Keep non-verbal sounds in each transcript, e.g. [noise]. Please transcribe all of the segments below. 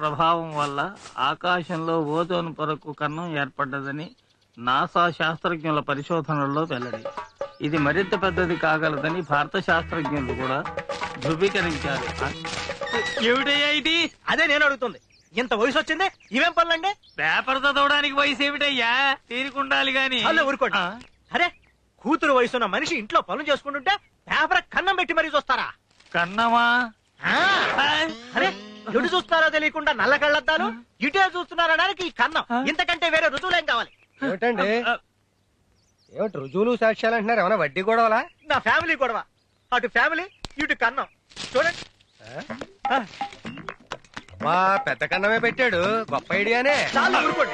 ప్రభావం వల్ల ఆకాశంలో ఓజోన్ పొరకు కన్నం ఏర్పడ్డదని నాసా శాస్త్రజ్ఞుల పరిశోధనల్లో వెల్లడి. ఇది మరింత పెద్దది కాగలదని భారత శాస్త్రజ్ఞులు కూడా ధృవీకరించారు. ఏమిటయ్యా ఇది? అదే నేను అడుగుతుంది. ఇంత వయసు వచ్చింది? ఇవేం పనులండి? పేపర్ చదవడానికి వయసు ఏమిటయ్యా? తీరుకుండాలి గాని. హలో ఊరుకోండి. అరే కూతురు వయసున్న మనిషి ఇంట్లో పనులు చేసుకుంటుంటే పేపర్ కన్నం పెట్టి మరీ చూస్తారా? కన్నమా? అరే ఎటు చూస్తున్నారో తెలియకుండా నల్ల కళ్ళద్దాలు ఇటే చూస్తున్నారనడానికి ఈ కన్నం. ఇంతకంటే వేరే రుజువులేం కావాలి. ఏమిటండి? ఏమిటి రుజువులు సాక్ష్యాలు అంటున్నారు? ఏమైనా వడ్డీ గొడవలా? నా ఫ్యామిలీ గొడవ. అటు ఫ్యామిలీ ఇటు కన్నం. చూడండి. మా పెద్ద కన్నమే పెట్టాడు. గొప్ప ఐడియానే. చాలా ఊరుకోండి.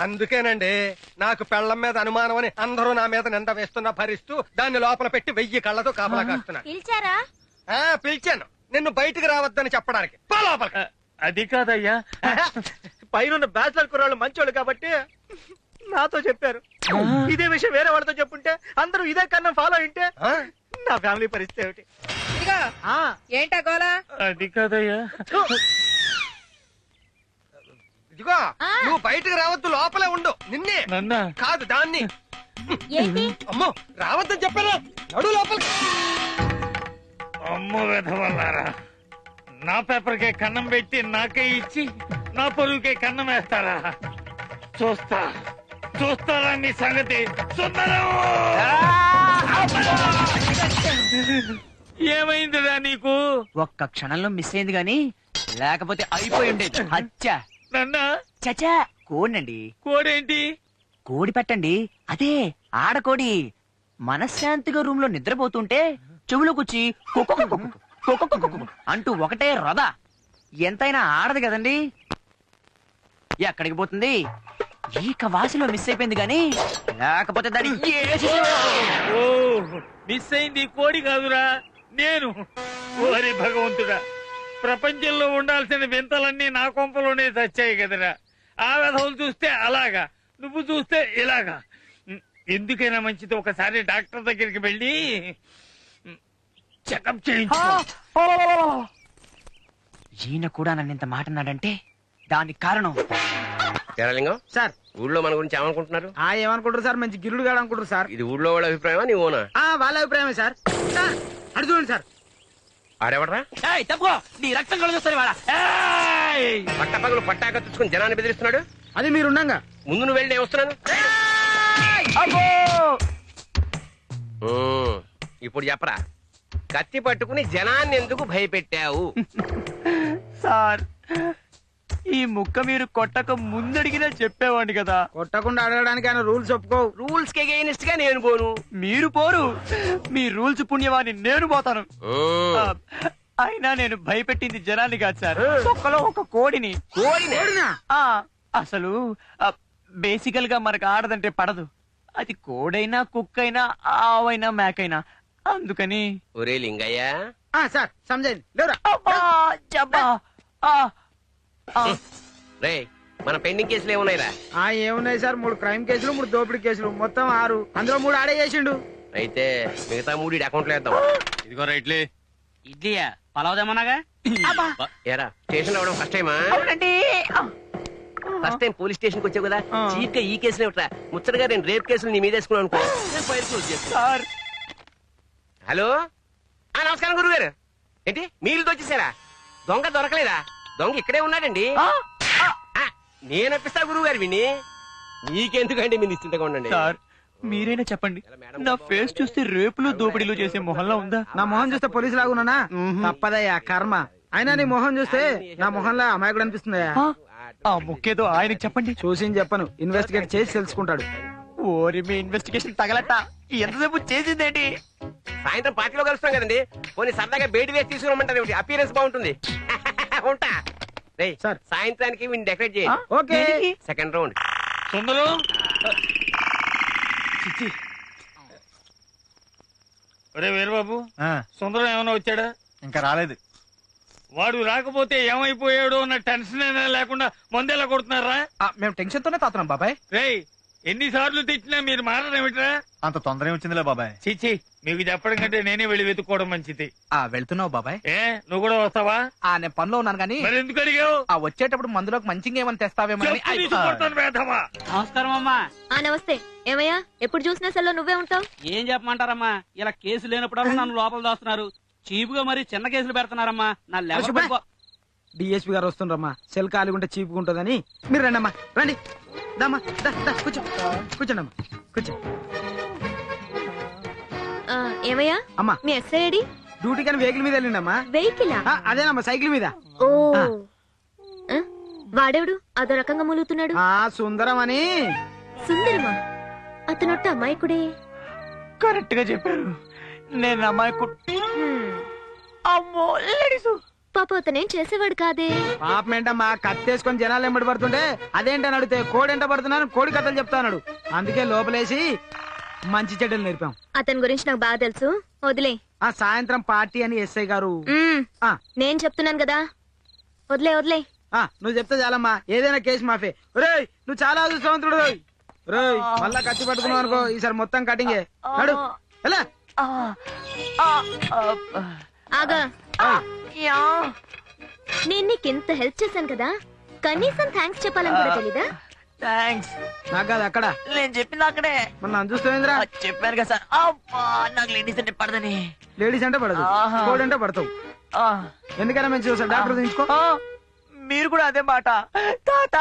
అందుకేనండి నాకు పెళ్ళం మీద అనుమానం అని అందరూ నా మీద నింద వేస్తున్నా భరిస్తూ దాన్ని లోపల పెట్టి వెయ్యి కళ్ళతో కాపలా కాస్తున్నా. పిలిచారా? ఆ, పిలిచాను. నిన్ను బయటికి రావద్దని చెప్పడానికి. అది కాదయ్యా. పైన బ్యాచులర్ కుర్రాళ్ళు మంచోళ్ళు కాబట్టి నాతో చెప్పారు. ఇదే విషయం వేరే వాళ్ళతో చెప్పుంటే అందరూ ఇదే కన్నం ఫాలో అయింటే? నా ఫ్యామిలీ పరిస్థితి ఏమిటి? ఏంటా గోలా? అది కాదయ్యా. ఇదిగో నువ్వు బయటికి రావద్దు లోపలే ఉండు. నిన్నే. కాదు దాన్ని. ఏంటి? అమ్మో రావద్దని చెప్పాను. నడు లోపలికి. అమ్మ వెధవల్లారా. నా పేపర్కే కన్నం పెట్టి నాకే ఇచ్చి నా పొరుగుకే కన్నం వేస్తారా? చూస్తా చూస్తారా నీ సంగతి? సుందరం! ఏమైందిరా నీకు? ఒక్క క్షణంలో మిస్ అయింది గాని లేకపోతే అయిపోయి ఉండేది. అచ్చా నన్న? చచా కోడండి కోడేంటి? కోడి పెట్టండి. అదే ఆడకోడి. మనశ్శాంతిగా రూమ్లో నిద్రపోతుంటే చెవులోకొచ్చి అంటూ ఒకటే రథ ఎంతైనా ఆడదు కదండి. ఎక్కడికి పోతుంది? ఈక వాసిలో మిస్ అయిపోయింది గాని లేకపోతే దాని ఓ మిస్ అయింది కోడి కాదురా నేను. ఓరి భగవంతుడా ప్రపంచంలో ఉండాల్సిన వింతలన్నీ నా కొంపలోనే చచ్చాయి కదరా. ఆ వ్యధవులు చూస్తే అలాగా నువ్వు చూస్తే ఇలాగా. ఎందుకైనా మంచిది ఒకసారి డాక్టర్ దగ్గరికి వెళ్ళి చెకప్ చేయించు. ఈయన కూడా నన్ను ఇంత మాట అన్నాడంటే దానికి కారణం. తెరలింగం సార్. ఊళ్ళో మన గురించి ఏమనుకుంటున్నారు? ఆ ఏమనుకుంటారు సార్? మంచి గిరుడు గాడు అనుకుంటారు సార్. ఇది ఊళ్ళో వాళ్ళ అభిప్రాయమా నీ ఓనా? ఆ వాళ్ళ అభిప్రాయమే సార్. సార్ అటు చూడండి సార్. ఆడెవడరా ఏయ్, తప్పుకో. నీ రక్తం కలుగుతుంది వాడా. ఏయ్! పట్ట పగలు పట్టాక తెచ్చుకుని జనాన్ని బెదిరిస్తున్నాడు? అది మీరుండగా ముందు నువ్వు వెళ్ళి నేను వస్తున్నాను. ఊ, ఇప్పుడు చెప్పరా? కత్తి పట్టుకుని జనాన్ని ఎందుకు భయపెట్టావు? సార్ ఈ ముక్క మీరు కొట్టక ముందడిగినా చెప్పేవాడిని కదా. కొట్టకుండా అడగడానికి ఆయన రూల్స్ ఒప్పుకోవు. రూల్స్కి అగైనెస్ట్గా నేను పోను. మీరు పోరు. మీ రూల్స్ పుణ్యవాన్ని నేను పోతాను. ఆ, అయినా నేను భయపెట్టింది జనాన్ని కాదు సార్. ఒక్కలో ఒక కోడిని. కోడినే. ఆ అసలు బేసికల్గా మనకు ఆడదంటే పడదు. అది కోడైనా కుక్కైనా ఆవైనా మేకైనా. అందుకని. ఒరే లింగయ్య. సార్ అబ్బా, జబ్బా, ఆ, ఆ. రే మన పెండింగ్ కేసులు ఏమున్నాయిరా? ఆ ఏమున్నాయి సార్? మూడు క్రైమ్ కేసులు మూడు దోపిడీ కేసులు. మొత్తం ఆరు. అందులో మూడు ఆడే చేసిండు. అయితే మిగతా మూడు అకౌంట్లో వేద్దాం. ఇదిగో రైట్లే ఇడ్లీయా? పలావుదేమన్నాగా ఏరా స్టేషన్లో ఫస్ట్ టైమా అవునండి. ఆ. ఫస్ట్ టైం పోలీస్ స్టేషన్కి వచ్చావు కదా? చీప్గా ఈ కేసులు ఏమిట్రా ముచ్చటగా నేను రేప్ కేసులు నీ మీద వేసుకున్నాను అనుకో. నేను ఫైల్ క్లోజ్ చేస్తా. Sir hello? ఆ నమస్కారం గురువు గారు ఏంటి? మీరు వచ్చేసారా దొంగ దొరకలేదా? దొంగ ఇక్కడే ఉన్నాడండి. ఆ, ఆ, నేను అప్పిస్తా గురువు గారు విని. నీకెందుకండి మీరు నిశ్చింతగా ఉండండి? సార్ మీరైనా చెప్పండి. నా ఫేస్ చూస్తే రేపులు దోపిడీలు చేసే మొహంలో ఉందా? నా మొహం చూస్తే పోలీసు లాగున్నానా? తప్పదయ్యా కర్మ. అయినా నీ మొహం చూస్తే నా మొహంలో అమాయకుడు అనిపిస్తుందయ్యా. ఆ, ఆ ముక్కేదో ఆయనకి చెప్పండి. చూసి చెప్పను. ఇన్వెస్టిగేట్ చేసి తెలుసుకుంటాడు. ఓరి మీ ఇన్వెస్టిగేషన్ తగలట. ఎంతసేపు చేసిందేంటి? సాయంత్రం పార్టీలో కలుస్తాం కదండి. పోనీ సరదాగా బయట వేసి తీసుకురమ్మంటారు అపియరెన్స్ బాగుంటుంది. [laughs] ఉంటా. రేయ్, సార్. సాయంత్రానికి వీడిని డెకరేట్? చేయండి ఓకే? సెకండ్ రౌండ్ సుందరం. చిచ్చి. ఒరే వీరబాబు సుందరం ఏమైనా వచ్చాడా? ఇంకా రాలేదు. వాడు రాకపోతే ఏమైపోయాడో అన్న టెన్షన్ అయినా లేకుండా మందేలా కొడుతున్నారా? మేము టెన్షన్ తోనే తాతున్నాం బాబాయ్. రేయ్ ఎన్నిసార్లు తెచ్చినా మీరు మారనేమిట్రా అంత తొందర వచ్చిందిలే బాబాయ్. చిచ్చి మీకు చెప్పడం కంటే నేనే వెళ్ళి వెతుక్కోవడం మంచిది. ఆ వెళ్తున్నావు బాబాయ్. ఏ నువ్వు కూడా వస్తావా? ఆ నేను పనిలో ఉన్నాను కానీ మరి ఎందుకు అడిగావు? ఆ వచ్చేటప్పుడు మందులోకి మంచిగా ఏమైనా తెస్తావేమో అని- చెప్పు తీసుకొడతాను వేధవా. నమస్కారం అమ్మా. ఆ నమస్తే. ఏమయ్యా ఎప్పుడు చూసినా సెల్లో నువ్వే ఉంటావు? ఏం చెప్పమంటారమ్మా? ఇలా కేసు లేనప్పుడు నన్ను లోపల దోస్తున్నారు. చీపుగా మరి చిన్న కేసులు పెడుతున్నారమ్మా. నా లెవెల్ డిఎస్పీ గారు వస్తుండ్రమ్మా. సెల్ ఖాళీ ఉంటే చీపుకుంటుందని మీరు రండి అమ్మా రండి. దమ్మా దా, దా, కూర్చో. కూర్చోండి అమ్మా కూర్చో. ఆ, ఏమయ్యా? అమ్మా. మీ ఎస్ఐ ఐడి? డ్యూటీ కానీ వెహికల్ మీద వెళ్ళిండమ్మా. వెహికల్? ఆ, అదేనమ్మా సైకిల్ మీద. ఓ. ఆ. ఆ? వాడెవడు? అదో రకంగా మూలుగుతున్నాడు? ఆ సుందరం అని సుందరమా? అతనొట్ట అమాయకుడే? కరెక్ట్గా చెప్పారు. నేను అమ్మాయి హ్మ్. అమ్మో లేడీసు. పాప అతనేం చేసేవాడు కాదే? పాపం ఏంటమ్మా కత్తేసుకొని జనాలు ఎంబడి పడుతుంటే అదేంటని అడిగితే కోడి ఎంట పడుతున్నాను కోడి కథలు చెప్తాన్నాడు అందుకే లోపలేసి మంచి చెడ్డలు నేర్పాం. అతని గురించి నాకు బాగా తెలుసు. వదిలే. ఆ సాయంత్రం పార్టీ అని ఎస్ఐ గారు. మ్మ్. ఆ. నేను చెప్తున్నాను కదా. వదిలే వదిలే. ఆ నువ్వు చెప్తే చాలమ్మా. ఏదైనా కేసు మాఫే. ఒరేయ్ నువ్వు చాలా అదృష్టవంతుడు. రోయ్ రోయ్ మళ్ళా కత్తి పట్టుకున్నావు అనుకో ఈసారి మొత్తం కటింగే. నడు. ఎలా? ఆగా. నేను నీకు ఇంత హెల్ప్ చేశాను కదా. కనీసం థ్యాంక్స్ చెప్పాలని కూడా తెలీదా? థాంక్స్. నాకు కాదు అక్కడ. నేను చెప్పింది అక్కడే. మన నన్ను చూస్తావేంద్రా చెప్పాను కదా సార్. అబ్బా నాకు లేడీస్ అంటే పడదని. లేడీస్ అంటే పడదు. ఆహా. కోడి అంటే పడతావు. ఆ, ఎందుకైనా మంచి చూస్తాను డాక్టర్ తీసుకో ఆ, మీరు కూడా అదే మాట. తాత.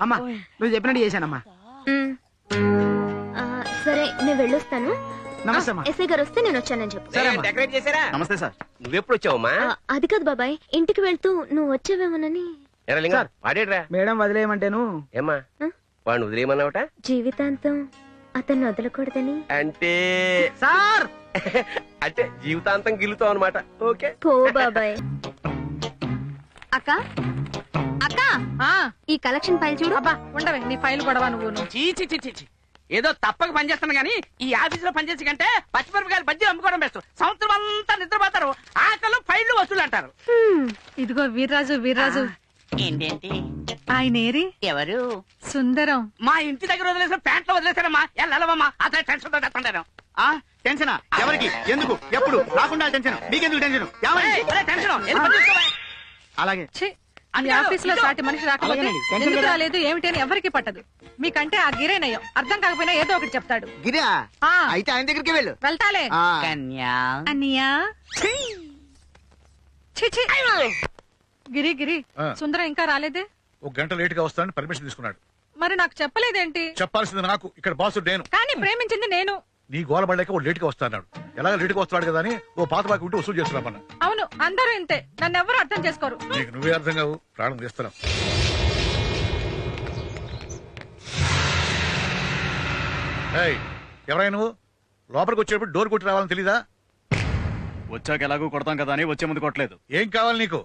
అమ్మా నువ్వు చెప్పినట్టు చేశానమ్మా. సరే నేను వెళ్ళొస్తాను. నమస్తే అమ్మా. ఎస్ఐ గారు వస్తే నేను వచ్చానని చెప్పు. సరే అమ్మా. డెకరేట్ చేశారా? నమస్తే సార్. నువ్వెప్పుడు వచ్చావమ్మా ఆ, అది కాదు బాబాయ్. ఇంటికి వెళ్తూ నువ్వు వచ్చావేమోనని. ఎరా లింగం సార్. వాడేడ్రా మేడం వదిలేయమంటేను. ఏమ్మా ఆ? వాడిని వదిలేయమన్నావట? జీవితాంతం అతన్ని వదలకూడదని. అంటే? సార్! [laughs] అంటే జీవితాంతం గిల్లుతావు అనమాట ఓకే. పో బాబాయ్. అక్క? అక్క? ఆ, ఈ కలెక్షన్ ఫైల్ చూడు. అబ్బా ఉండవే నీ ఫైల్ గొడవ నువ్వు చీ చీ చీ, చీ చీ. ఏదో తప్పక పనిచేస్తాను గానీ ఈ ఆఫీస్లో పనిచేసి కంటే పచ్చిమిరపకాయలు బజ్జీలు అమ్ముకోవడం బెస్ట్ సంవత్సరం అంతా నిద్రపోతారు. ఆకలు ఫైళ్ళు వసూలు అంటారు. ఇదిగో వీర్రాజు వీర్రాజు. ఏంటేంటి? ఆయన ఏరి? ఎవరు? సుందరం. మా ఇంటి దగ్గర వదిలేసిన ప్యాంట్లో వదిలేసారమ్మా వెళ్ళవమ్మా అతను టెన్షన్తో తెస్తుంటాను టెన్షన్ ఎవరికి? ఎందుకు? ఎప్పుడు? రాకుండా టెన్షన్ మీకెందుకు టెన్షన్? అలాగే. అయ్యో, ఆఫీస్లో సాటి మనిషి రాకపోతే ఎందుకు. రాలేదు ఏమిటి అని ఎవరికి పట్టదు. మీకంటే ఆ గిరేనయ్యం అర్థం కాకపోయినా ఏదో ఒకటి చెప్తాడు. గిరా? ఆ. అయితే ఆయన దగ్గరికి వెళ్ళు. వెళ్తాలే. కన్యా. అన్నయ్యా. ఛీ, ఛీ. గిరి గిరి. ఆ. సుందరం ఇంకా రాలేదే? ఒక గంట లేట్గా వస్తానని పర్మిషన్ తీసుకున్నాడు. మరి నాకు చెప్పలేదేంటి? చెప్పాల్సింది నాకు. ఇక్కడ బాసు నేను. కానీ ప్రేమించింది నేను. నీ గోల పడలేక ఓ లేట్గా వస్తాడు ఎలాగ లేట్గా వస్తాడు కదా అని ఓ పాత బాకి ఉంటే వసూలు చేస్తున్నామన్న అవును అందరూ ఇంతే. నన్ను ఎవరు అర్థం చేసుకోరు. నీకు నువ్వే అర్థం కావు ప్రాణం తీస్తున్నావు ఏయ్, ఎవరైనా నువ్వు? లోపలికి వచ్చేటప్పుడు డోర్ కొట్టి రావాలని తెలీదా? వచ్చాక ఎలాగో కొడతాం కదా అని వచ్చే ముందు కొట్టలేదు. ఏం కావాలి నీకు?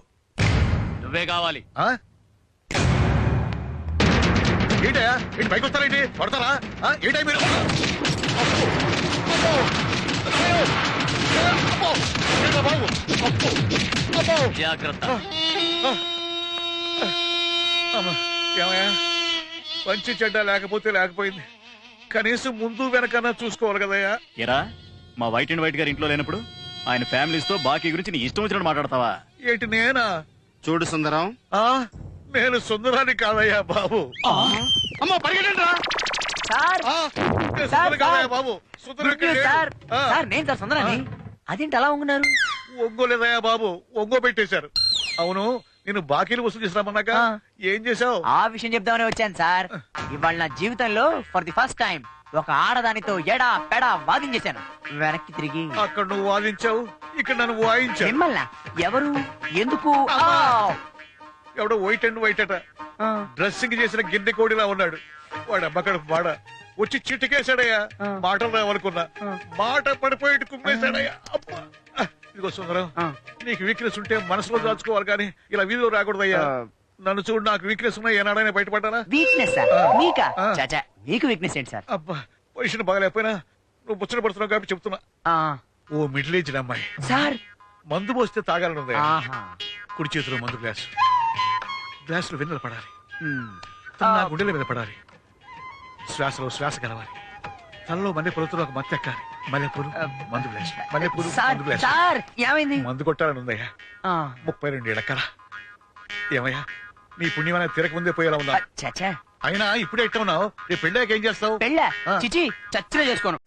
నువ్వే కావాలి. ఆ? ఏంటయ్యా? ఏంటి పైకి వస్తారేంటి పడతారా ఆ? ఏంటయ్య మీరు? జాగ్రత్త. మంచి చెడ్డ లేకపోతే లేకపోయింది. కనీసం ముందు వెనకన్నా చూసుకోవాలి కదయ్యా. ఎరా మా వైట్ అండ్ వైట్ గారి ఇంట్లో లేనప్పుడు ఆయన ఫ్యామిలీస్తో బాకీ గురించి నీ ఇష్టం వచ్చినట్టు మాట్లాడతావా? ఏంటి నేనా? చూడు సుందరం. ఆ నేను సుందరాన్ని కాదయ్యా బాబు. అమ్మో పరిగెట్టండి రా. సార్. బాబు సుందరం గుడ్ ఇక్కడ న్యూస్ లేడు. సార్ ఆ, సార్ నేను సార్ సుందరాన్ని అదేంటి అలా ఉన్నారు ఒంగోలేదయ్యా బాబు. ఒంగో పెట్టేశారు. అవును నేను బాకీలు వసూలు చేసినామన్నాక ఆ. ఏం చేశావు? ఆ విషయం చెప్దామని వచ్చాను సార్. ఇవాళ నా జీవితంలో ఫర్ ది ఫస్ట్ టైం ఒక ఆడదానితో ఎడా పెడా వాదించేశాను. వెనక్కి తిరిగి. అక్కడ నువ్వు వాదించావు ఇక్కడ నన్ను వాయించావు. మిమ్మల్ని? ఎవరు? ఎందుకు? ఆ! ఎవడో వైట్ అండ్ వైట్ అట. ఆ, డ్రెస్సింగ్ చేసిన గిన్నె కోడిలా ఉన్నాడు. వాడు అమ్మకడ వాడ వచ్చి చిటికేశాడయ్యా. మాటలు రావనుకున్నా. మాట పడిపోయి కుమ్మేశాడయ్యా. అబ్బా. ఇదిగో సుందరం. నీకు వీక్నెస్ ఉంటే మనసులో దాచుకోవాలి కానీ ఇలా వీధిలో రాకూడదయ్యా. నన్ను చూడు నాకు వీక్నెస్ ఉన్నా ఏనాడైనా బయటపడ్డానా? వీక్నెస్. మీకా? ఆ. చాచా మీకు వీక్నెస్ ఏంటి సార్? అబ్బా పొజిషన్ బాగలేకపోయినా నువ్వు ముచ్చట పడుతున్నావు కాబట్టి చెప్తున్నా. ఆ, ఓ మిడిల్ ఏజ్డ్ అమ్మాయి. సార్. మందు పోస్తే తాగాలనుంది ఆహా. కుడి చేతిలో మందు గ్లాస్. గ్లాసులో వెన్నెల పడాలి. ఉమ్, రక్తం నా గుండెల మీద పడాలి. శ్వాసలో శ్వాస కలవాలి. తలలో మల్లె పొలతో ఒక మత్తు ఎక్కాలి. మల్లెపూలు మందు మల్లెపూలు మందు గ్లాస్ సార్ ఏమైంది? మందు కొట్టాలని ఉందయ్యా ముప్పై రెండు కళ ఏమయ్యా నీ పుణ్యమైన తిరగ ముందే పోయేలా ఉందా? అయినా ఇప్పుడే ఇట్లా ఉన్నావు? రేపు పెళ్ళాక ఏం చేస్తావు? పెళ్ళ? ఆ. చిచి చచ్చిన చేసుకోను.